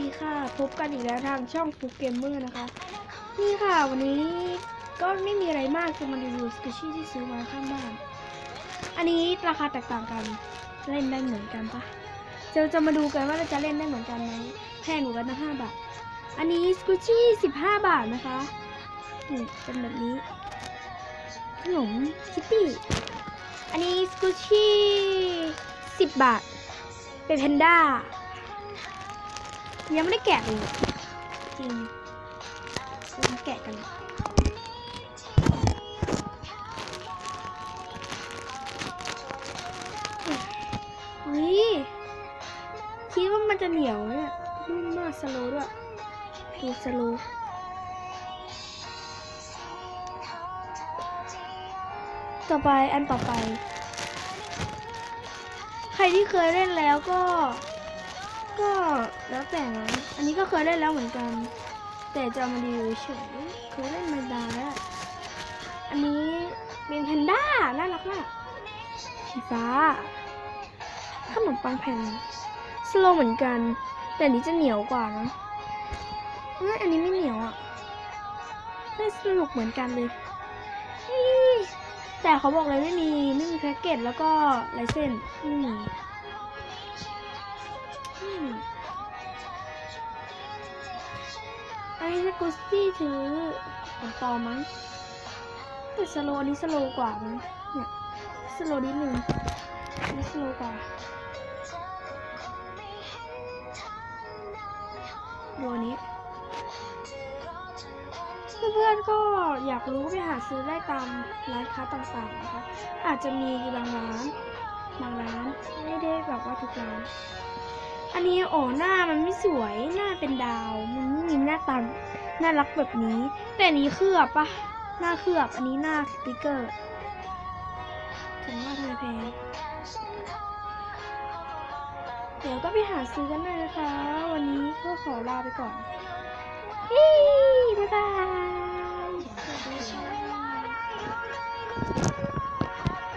ดีค่ะ พบกันอีกแล้วทางช่องฟุกเกมเมอร์นะคะ นี่ค่ะ วันนี้ก็ไม่มีอะไรมากจะมารีวิวสกิชชี่ที่ซื้อมาข้างบ้าน อันนี้ราคาแตกต่างกัน เล่นได้เหมือนกันปะจะจะมาดูกันว่าเราจะเล่นได้เหมือนกันไหมแพงกว่ากันนะห้าบาท อันนี้สกุชชี่สิบห้าบาทนะคะนี่เป็นแบบนี้ขนมคิตตี้อันนี้สกุชชี่สิบบาท เป็นแพนด้า ยังไม่ได้แกะเลยจริงเรามาแกะกันเลยอุ้ยคิดว่ามันจะเหนียวเนี่ยนุ่มมากสโลว์ด้วยดูสโลว์ต่อไปอันต่อไป ใครที่เคยเล่นแล้วก็ก็ แล้วแต่นะ อันนี้ก็เคยเล่นแล้วเหมือนกัน แต่จะเอามารีเฉยเคยเล่นมานาแล้วอันนี้เป็นแพนด้า น่ารักมากสีฟ้า ขนมปังแผ่นสโลเหมือนกัน แต่อันนี้จะเหนียวกว่านะเอ้ยอันนี้ไม่เหนียวอะเล่สนุกเหมือนกันเลย แต่เขาบอกเลยไม่มีไม่มีแพ็กเกจแล้วก็ลายเส้นไม่มี ไอ้ถ้ากุสตี้ถือของปอมมั้งแต่สโลว์อันนี้สโลว์กว่ามั้งเนี่ยสโลว์นิดนึงอันนี้สโลว์กว่าดูอันนี้เพื่อนๆก็อยากรู้ไปหาซื้อได้ตามร้านค้าต่างๆนะคะอาจจะมีบางร้านบางร้านไม่ได้แบบว่าทุกร้าน อันนี้โอ้หน้ามันไม่สวยหน้าเป็นดาวมันไม่มีหน้าตางน่ารักแบบนี้ แต่นี้เคลือบปะหน้าเคลือบอันนี้หน้าสติกเกอร์ถึงว่าทำไมแพงเดี๋ยวก็ไปหาซื้อกันเลยนะคะ วันนี้ก็ขอลาไปก่อนฮิบ๊ายบาย